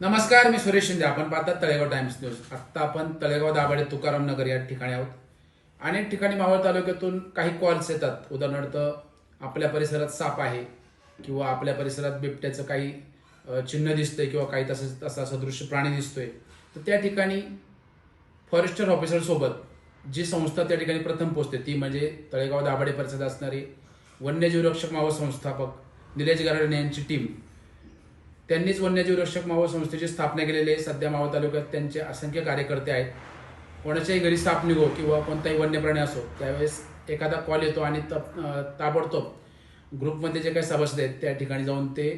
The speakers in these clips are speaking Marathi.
नमस्कार मी सुरेश शिंदे. आपण पाहतात तळेगाव टाइम्स न्यूज. आत्ता आपण तळेगाव दाभाडे तुकाराम नगर या ठिकाणी आहोत. अनेक ठिकाणी मावळ तालुक्यातून काही कॉल्स येतात. उदाहरणार्थ आपल्या परिसरात साप आहे किंवा आपल्या परिसरात बिबट्याचं काही चिन्ह दिसतंय किंवा काही तसं तसा सदृश्य प्राणी दिसतोय. तर त्या ठिकाणी फॉरेस्टर ऑफिसरसोबत जी संस्था त्या ठिकाणी प्रथम पोहोचते ती म्हणजे तळेगाव दाभाडे परिसरात असणारी वन्यजीव रक्षक मावळ संस्थापक निलेश गारडे यांची टीम त्यांनीच वन्यजीव रक्षक मावळ संस्थेची स्थापना केलेली आहे. सध्या मावळ तालुक्यात त्यांचे असंख्य कार्यकर्ते आहेत. कोणाच्याही घरी साप निघो किंवा कोणताही वन्य प्राणी असो त्यावेळेस एखादा कॉल येतो आणि तप- ताबडतोब ग्रुपमध्ये जे काही सभासद आहेत त्या ठिकाणी जाऊन ते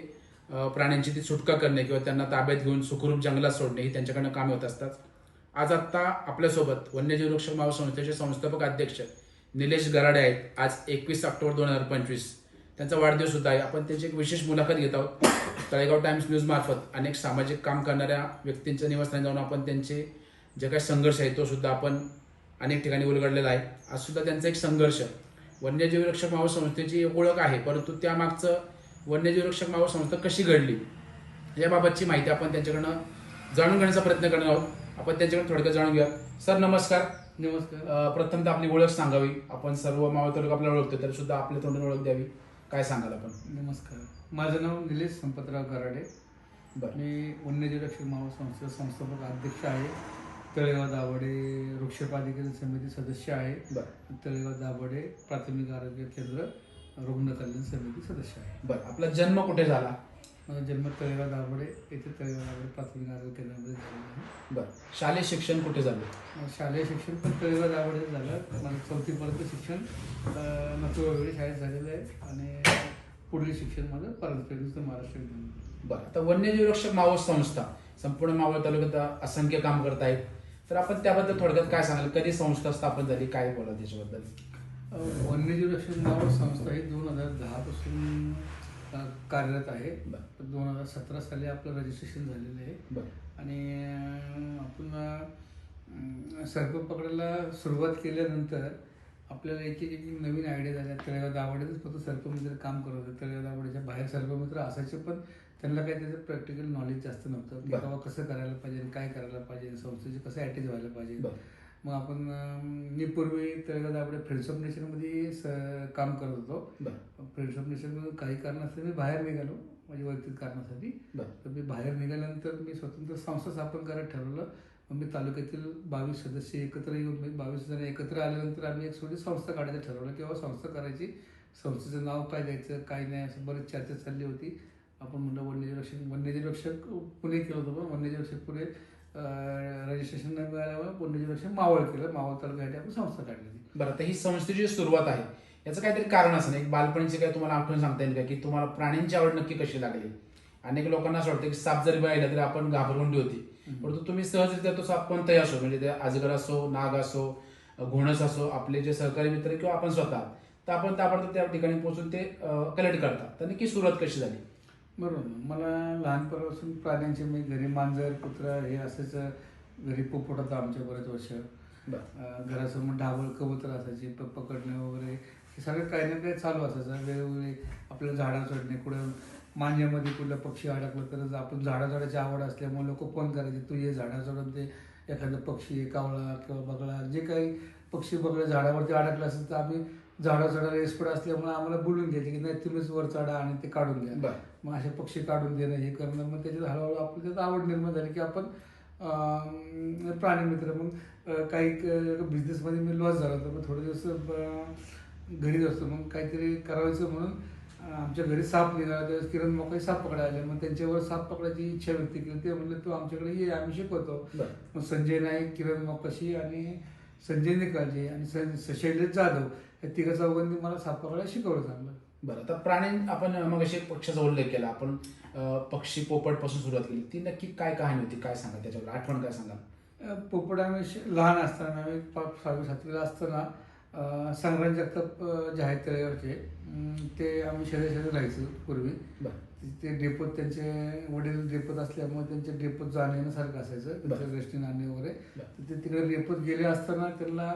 प्राण्यांची ती सुटका करणे किंवा त्यांना ताब्यात घेऊन सुखरूप जंगलात सोडणे ही त्यांच्याकडनं कामे होत असतात. आज आत्ता आपल्यासोबत वन्यजीव रक्षक मावळ संस्थेचे संस्थापक अध्यक्ष निलेश गराडे आहेत. आज एकवीस ऑक्टोबर दोन हजार पंचवीस. त्यांचा वाढदिवस सुद्धा आहे. आपण त्यांची एक विशेष मुलाखत घेत आहोत. तळेगाव टाइम्स न्यूज मार्फत अनेक सामाजिक काम करणाऱ्या व्यक्तींच्या निवासस्थानी जाऊन आपण त्यांचे जे काही संघर्ष आहे तो सुद्धा आपण अनेक ठिकाणी उलगडलेला आहे. आज सुद्धा त्यांचा एक संघर्ष. वन्यजीव रक्षक मावळ संस्थेची एक ओळख आहे परंतु त्यामागचं वन्यजीव रक्षक मावळ संस्था कशी घडली याबाबतची माहिती आपण त्यांच्याकडनं जाणून घेण्याचा प्रयत्न करणार आहोत. आपण त्यांच्याकडे थोडक्यात जाणून घेऊया. सर नमस्कार. नमस्कार. अं, प्रथमतः आपली ओळख सांगावी. आपण सर्व मावळ तालुका आपल्याला ओळखतो तरी सुद्धा आपल्या तोंडून ओळख द्यावी. काय सांगाल आपण? नमस्कार. माझं नाव निलेश संपतराव गराडे. बरं. मी रक्षक मावळ संस्थेचा संस्थापक अध्यक्ष आहे. तळेगाव दाभाडे वृक्षपाधिकारी समिती सदस्य आहे. बरं. तळेगाव दाभाडे प्राथमिक आरोग्य केंद्र रुग्ण कल्याण समिती सदस्य आहे. बरं. आपला जन्म कुठे झाला? माझा जन्म तळेगाव दाभाडे येथे तळेगाव दाभाडे प्राथमिक आरोग्य केंद्रामध्ये झालेला आहे. बरं. शालेय शिक्षण कुठे झालं? माझं शालेय शिक्षण पण तळेगाव दाभाडे झालं. माझं चौथीपर्यंत शिक्षण नथुरा वेळी शाळेत झालेलं आहे आणि पुढील शिक्षण माझं परंतु महाराष्ट्र बरं. आता वन्यजीव रक्षक मावळ संस्था संपूर्ण मावळ तालुक्यात असंख्य काम करत आहेत. तर आपण त्याबद्दल थोडक्यात काय सांगाल? कधी संस्था स्थापन झाली? काय बोला त्याच्याबद्दल? अ, वन्यजीव रक्षण नाव संस्था ही दोन हजार दहापासून अ, कार्यरत आहे. दोन हजार सतरा साली आपलं रजिस्ट्रेशन झालेलं आहे. आणि आपण सर्प पकडायला सुरुवात केल्यानंतर आपल्याला एक एक नवीन आयडिया झाल्या. तळेगाव दावड्यातच फक्त सर्पमित्र काम करत होते. तळेगाव दावड्याच्या बाहेर सर्पमित्र असायचे पण त्यांना काही त्याचं प्रॅक्टिकल नॉलेज जास्त नव्हतं. की. बाबा कसं करायला पाहिजे काय करायला पाहिजे संस्थेचे कसं अटॅच व्हायला पाहिजे. मग आपण मी पूर्वी तळेगाव दाबडे फ्रेंड्स ऑफ नेशनमध्ये स- काम करत होतो. फ्रेंड्स ऑफ नेशनमध्ये काही कारणास्तव मी बाहेर निघालो माझ्या वैयक्तिक कारणासाठी. तर मी बाहेर निघाल्यानंतर मी स्वतंत्र संस्था स्थापन करायला ठरवलं. मग मी तालुक्यातील बावीस सदस्य एकत्र येऊन मी बावीस जण एकत्र आल्यानंतर आम्ही एक छोटी संस्था काढायचं ठरवलं. किंवा संस्था करायची. संस्थेचं नाव काय द्यायचं काय नाही असं बरीच चर्चा चालली होती. आपण म्हणलं वन्यजीव रक्षक वन्यजीव रक्षक पुणे केलं होतं पण वन्यजीव रक्षक पुणे रजिस्ट्रेशन न मिळाल्यामुळे रक्षक मावळ केलं. मावळ तालुक्यासाठी आपण संस्था काढली बरं आता ही संस्थेची सुरुवात आहे याचं काहीतरी कारण असं एक बालपणीचे काय तुम्हाला आठवण सांगता येईल का? की तुम्हाला प्राण्यांची आवड नक्की कशी लागली? अनेक लोकांना असं वाटतं की साप जरी पाहिला तरी आपण घाबरवंडी होती. परंतु तुम्ही सहजरित्या तो साप कोणताही असो म्हणजे ते अजगर असो नाग असो घोणस असो आपले जे सहकारी मित्र किंवा आपण स्वतः तर आपण ताबडतोब त्या ठिकाणी पोहोचून ते कलेक्ट करतात. तर नक्की सुरुवात कशी झाली? बरोबर. मला लहानपणापासून प्राण्यांचे मी घरी मांजर कुत्रा हे असंच घरी पोपट होता आमच्या बरेच वर्ष. अं, घरासमोर ढाबळ कबूतर असायचे प पकडणे वगैरे. हे सगळं काही ना काही चालू असायचं. वेगवेगळे आपल्या झाडा चढणे कुठं मांज्यामध्ये कुठला पक्षी अडकलं तर आपण झाडा चढायची आवड असल्यामुळे लोक फोन करायचे तू ये झाडा चढून ते एखादं पक्षी कावळा किंवा बगळा. जे काही पक्षी बगळे झाडावरती अडकलं असेल तर आम्ही झाडा चढायला एक्सपर्ट असल्यामुळे आम्हाला बोलून घ्यायचे की नाही तुम्हीच वर चढा आणि ते काढून घ्या. बरं. मग असे पक्षी काढून देणं हे करणं मग त्याच्यात हळूहळू आपली त्यात आवड निर्माण झाली की आपण प्राणीमित्र मग काही बिझनेसमध्ये मी लॉस झाला होता. मग थोडे दिवस घरीच असतो. मग काहीतरी करायचं म्हणून आमच्या घरी साप निघाला. त्यावेळेस किरण मोकाई साप पकडायला आले. मग त्यांच्यावर साप पकडायची इच्छा व्यक्त केली. ते म्हणले तू आमच्याकडे ये आम्ही शिकवतो. मग संजय नाईक किरण मोकाशी आणि संजय निकालजे आणि सं- शैलेश जाधव या तिघा चौघांनी मला साप पकडायला शिकवलं चांगलं. बरं तर प्राणी आपण मग अशी पक्षाचा उल्लेख केला. आपण पक्षी पोपटपासून सुरुवात केली. ती नक्की काय कहाणी होती? काय सांगा त्याच्यावर? आठवण काय सांगा? पोपट आम्ही लहान असताना आम्ही पा- सहावी सातवीला असताना संग्राम जगताप जे आहेत तळेगावचे अं, ते आम्ही शेजारी शेजारी राहायचो पूर्वी. ते डेपोत त्यांचे वडील डेपोत असल्यामुळे त्यांच्या डेपोत जाणं येण्यासारखं असायचं त्यांच्या गोष्टी नाणे वगैरे. तर ते तिकडे डेपोत गेले असताना त्यांना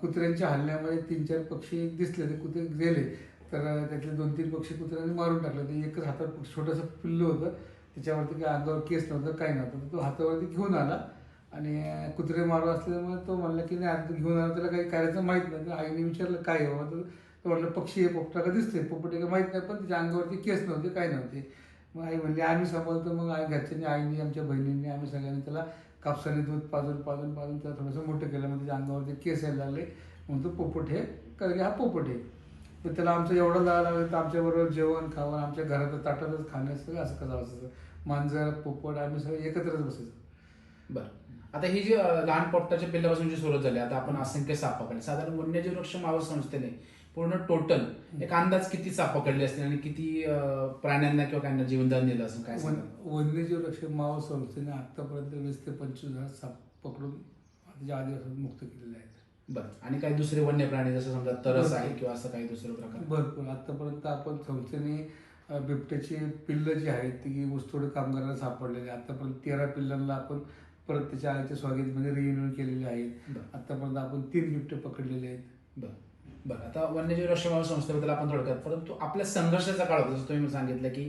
कुत्र्यांच्या हल्ल्यामध्ये तीन चार पक्षी दिसले ते कुत्रे गेले. तर त्यातले दोन तीन पक्षी कुत्र्यांनी मारून टाकलं. ते एकच हातात छोटंसं पिल्लू होतं. त्याच्यावरती काही अंगावर केस नव्हतं काही नव्हतं. तर तो हातावरती घेऊन आला. आणि कुत्रे मारू असल्यामुळे तो म्हणला की नाही आता घेऊन आला त्याला काही करायचं माहीत नाही. तर आईने विचारलं काय हवं तर तो म्हटलं पक्षी आहे पोपटा का दिसते पोपट आहे का माहीत नाही पण त्याच्या अंगावरती केस नव्हते काय नव्हते. मग आई म्हणली आम्ही सांभाळतो. मग आई घरच्यांनी आईने आमच्या बहिणींनी आम्ही सगळ्यांनी त्याला कापसाने दूध पाजून पाजून पाजून त्याला थोडंसं मोठं केलं. मग त्याच्या अंगावरती केस यायला लागले. मग तो पोपट हे कारण की हा पोपट आहे. तर त्याला आमचं एवढं लावा लागलं तर आमच्याबरोबर जेवण खावण आमच्या घरात ताटातच खाणं सगळं असं कसं असायचं मांजर पोपट आम्ही सगळं एकत्रच बसायचो. बरं. आता ही जी लहान पोपटाच्या पिल्लापासून जी सुरुवात झाली आता आपण असंख्य साप पकडले. साधारण वन्यजीव रक्षण मावळ संस्थेने पूर्ण टोटल एक अंदाज किती साप पकडले असतील आणि किती प्राण्यांना किंवा काहींना जीवनदान दिलं असेल काय? वन्यजीव रक्षक मावळ संस्थेने आतापर्यंत वीस ते पंचवीस हजार साप पकडून आदिवासात मुक्त केलेले आहेत. बरं. आणि काही दुसरे वन्य प्राणी जसं समजा तरस आहे किंवा असं काही दुसरं प्रकार? भरपूर. आतापर्यंत आपण संस्थेने बिबट्याची पिल्लं जी आहेत ती ऊसतोड कामगारांना सापडलेली. आतापर्यंत तेरा पिल्लांना आपण परत त्याच्या आईच्या स्वागतमध्ये रियुनियन केलेले आहेत. आतापर्यंत आपण तीन बिबटे पकडलेले आहेत. बरं. बरं. आता वन्यजीव मावळ संस्थेबद्दल आपण थोडक्यात परंतु आपल्या संघर्षाचा काळ होता. जसं तुम्ही सांगितलं की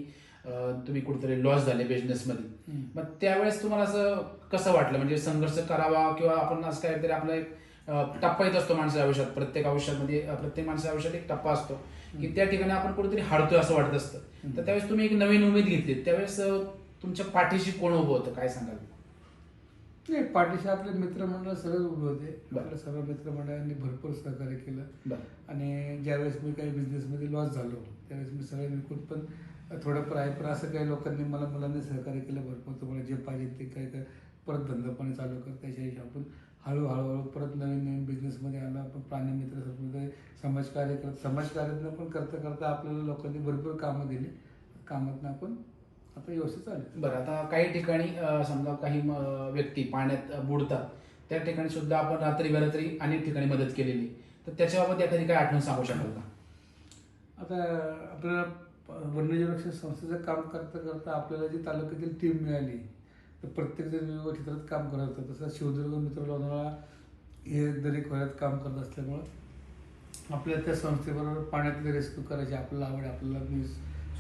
तुम्ही कुठेतरी लॉस झाले बिझनेसमध्ये मग त्यावेळेस तुम्हाला असं कसं वाटलं? म्हणजे संघर्ष करावा किंवा आपण असं काहीतरी आपला एक टप्पा येत असतो माणसाच्या आयुष्यात. प्रत्येक आयुष्यामध्ये प्रत्येक माणसाच्या आयुष्यात एक टप्पा असतो. की त्या ठिकाणी आपण कुठेतरी हारतोय असं वाटत असतं. तर त्यावेळेस तुम्ही एक नवीन उमेद घेतली त्यावेळेस तुमच्या पाठीशी कोण उभं होतं? काय सांगाल? नाही पाठीशी आपले मित्रमंडळ सगळे उभे होते. आपल्या सर्व मित्रमंडळांनी भरपूर सहकार्य केलं. आणि ज्यावेळेस मी काही बिझनेसमध्ये लॉस झालो त्यावेळेस मी सगळं विकून पण थोडंफार आहे. पण असं काही लोकांनी मला मुलांनी सहकार्य केलं भरपूर. तुम्हाला जे पाहिजे ते काय काय परत धंदापाणी चालू कर त्याच्या आपण हळूहळू हळू परत नवीन नवीन बिझनेसमध्ये आलो आपण प्राणीमित्र संस्कृती समाजकार्य करत समाजकार्यातनं पण करता करता आपल्याला लोकांनी भरपूर कामं दिली. कामातनं आपण आता व्यवस्थित चालू बरं आता काही ठिकाणी समजा काही व्यक्ती पाण्यात बुडतात त्या ठिकाणी सुद्धा आपण रात्री बेरात्री अनेक ठिकाणी मदत केलेली. तर त्याच्याबाबत एखादी काय आठवण सांगू शकाल का? आता आपल्याला वन्यजीव रक्षण संस्थेचं काम करता करता आपल्याला जी तालुक्यातील टीम मिळाली तर प्रत्येक जण वेगवेगळ्या क्षेत्रात काम करत होतं तसं शिवदुर्ग मित्र लोणावळा हे दरी खोऱ्यात काम करत असल्यामुळं आपल्याला त्या संस्थेबरोबर पाण्यातले रेस्क्यू करायची आपल्याला आवड आहे. आपल्याला मी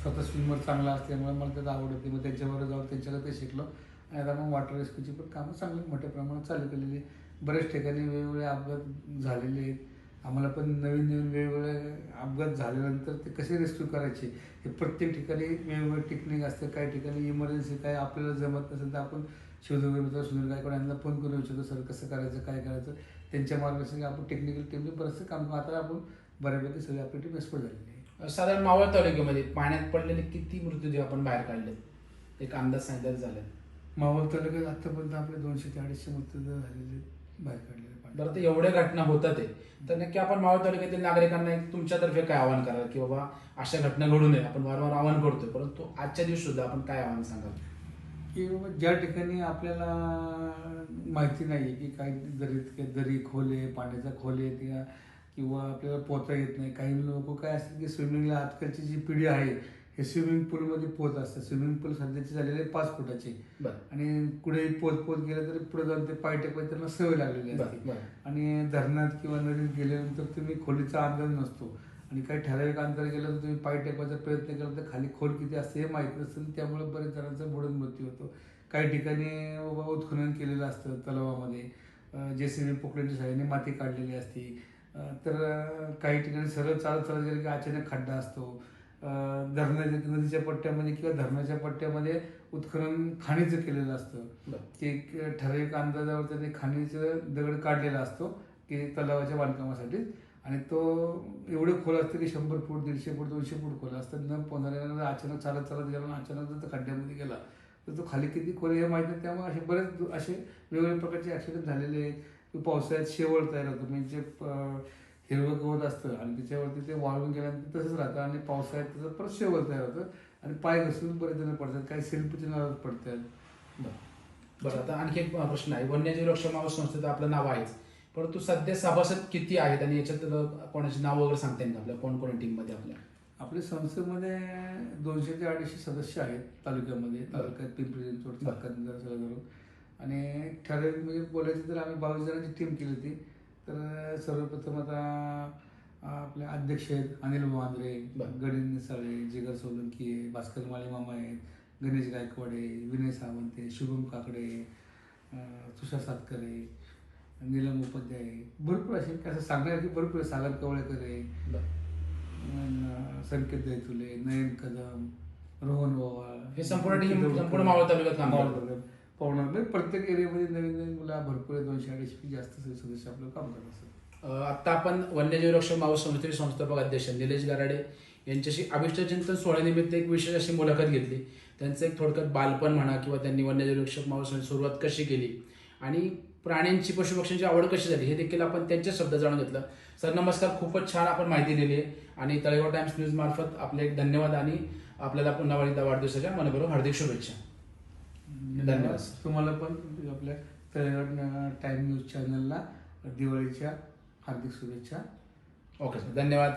स्वतः स्विमर चांगला असल्यामुळे मला त्यात आवड होती मग त्यांच्याबरोबर जाऊन त्यांच्याकडे ते शिकलो आणि आता मग वॉटर रेस्क्यूची पण कामं चांगली मोठ्या प्रमाणात चालू केलेली आहे. बऱ्याच ठिकाणी वेगवेगळे अपघात झालेले आहेत आम्हाला पण नवीन नवीन वेगवेगळे अपघात झाल्यानंतर ते कसे रेस्क्यू करायचे? हे प्रत्येक ठिकाणी वेगवेगळे टेक्निक असते काही ठिकाणी इमर्जन्सी काय आपल्याला जमत नसेल तर आपण शिवदुर्ग मित्र सुनील गायकवाड यांना फोन करून विचारतो सर कसं करायचं? काय करायचं? त्यांच्या मार्गदर्शनाने आपण टेक्निकल टीमने बरंचसं काम आता आपण बऱ्यापैकी सगळी आपली टीम एक्सपर्ट झालेली आहे. साधारण मावळ तालुक्यामध्ये पाण्यात पडलेले किती मृतदेह आपण बाहेर काढले एक अंदाज सांगितलं झालं मावळ तालुक्यात आतापर्यंत आपले दोनशे ते अडीचशे मृतदेह झालेले बाहेर काढलेले. बरं तर एवढ्या घटना होतात आहे तर नक्की आपण मावळ तालुक्यातील नागरिकांना एक तुमच्यातर्फे काय आवाहन कराल की बाबा अशा घटना घडू नये आपण वारंवार आवाहन करतोय. परंतु आजच्या दिवशी सुद्धा आपण काय आवाहन सांगाल? की बाबा ज्या ठिकाणी आपल्याला माहिती नाही आहे की काय दरीत काय दरी खोल आहे पाण्याचा खोल आहे किंवा किंवा आपल्याला पोहता येत नाही. काही लोक काय असतात की स्विमिंगला आजकालची जी पिढी आहे हे स्विमिंग पूलमध्ये पोहत असतात. स्विमिंग पूल सध्याचे झालेले पाच फुटाचे. बरं. आणि कुठे पोत पोत गेलं तरी पुढे जाऊन ते पाय टेकवायची त्यांना सवय लागलेली असते. बरं आणि धरणात किंवा नदीत गेल्यानंतर तुम्ही खोलीचा अंदाज नसतो. आणि काही ठराविक अंतर गेलं तर तुम्ही पाय टेकवायचा प्रयत्न केला तर खाली खोल किती असते हे माहीत नसेल त्यामुळे बरेच जणांचा बुडून मृत्यू होतो. काही ठिकाणी बाबा उत्खनन केलेलं असतं तलावामध्ये. जे सी बी पोकळ्यांच्या सहाय्याने माती काढलेली असते. तर काही ठिकाणी सरळ चालत चालत गेलं की अचानक खड्डा असतो. धरणाच्या नदीच्या पट्ट्यामध्ये किंवा धरणाच्या पट्ट्यामध्ये उत्खनन खाणीचं केलेलं असतं. ते एक ठराविक अंदाजावर त्याने खाणीचं दगड काढलेला असतो की तलावाच्या बांधकामासाठी. आणि तो एवढं खोल असतं की शंभर फूट दीडशे फूट दोनशे फूट खोल असतं. न पोहणाऱ्यानं अचानक चालत चालत गेला अचानक जर तो खड्ड्यामध्ये गेला. तर तो खाली किती खोल हे माहीत नाही. त्यामुळे असे बरेच असे वेगवेगळ्या प्रकारचे ॲक्सिडेंट झालेले आहेत. पावसाळ्यात शेवळ तयार होतं. म्हणजे हिरवं गवत असतं आणि त्याच्यावरती ते वाळून गेल्यानंतर तसंच राहतं आणि पावसाळ्यात त्याचं परत शेवळ तयार होतं आणि पाय घसरून बरेच जण पडतात काही सेल्फीच्या नावात पडतात. बरं. आता आणखी एक प्रश्न आहे. वन्यजीव रक्षण मावळ संस्थेचं आपलं नाव आहेच. परंतु सध्या सभासद किती आहेत आणि याच्यात कोणाची नाव वगैरे सांगता येईल आपल्या कोण कोण टीममध्ये आपल्या? आपल्या संस्थेमध्ये दोनशे ते अडीचशे सदस्य आहेत तालुक्यामध्ये. तालुक्यात पिंपरी चिंचवड धरून आणि ठराविक म्हणजे बोलायचं तर आम्ही बावीस जणांची टीम केली होती. तर सर्वप्रथम आता आपले अध्यक्ष आहेत अनिल वांद्रे. गणेश निसाळे जिगर सोलंकी आहे भास्कर माळी मामा आहेत गणेश गायकवाडे विनय सावंत आहे शुभम काकडे तुषार सातकरे नीलम उपाध्याय भरपूर असे असं सांगण्यासारखी भरपूर आहे. सागर कवळेकर आहे. संकेत दैतुले नयन कदम रोहन ओवाळ हे संपूर्ण संपूर्ण मावळ तालुक्यात. काम म्हणजे प्रत्येक एरियामध्ये नवीन नवीन मुलं भरपूर आहे दोनशे अडीचशे जास्त सदस्य आपलं काम करत असतात. आता आत्ता आपण वन्यजीव रक्षक मावस संस्थेचे संस्थापक अध्यक्ष निलेश गराडे यांच्याशी अभिष्टचिंतन सोहळ्यानिमित्त एक विशेष अशी मुलाखत घेतली. त्यांचं एक थोडक्यात बालपण म्हणा किंवा त्यांनी वन्यजीव रक्षक मावळ सुरुवात कशी केली आणि प्राण्यांची पशुपक्ष्यांची आवड कशी झाली हे देखील आपण त्यांच्या शब्द जाणून घेतलं. सर नमस्कार. खूपच छान आपण माहिती दिली आहे. आणि तळेगाव टाइम्स न्यूज मार्फत आपले एक धन्यवाद आणि आपल्याला पुन्हा एकदा वाढदिवसाच्या मनपूर्वक हार्दिक शुभेच्छा. धन्यवाद. तुम्हाला पण आपल्या तळेगाव टाइम न्यूज चॅनलला दिवाळीच्या हार्दिक शुभेच्छा. ओके सर धन्यवाद.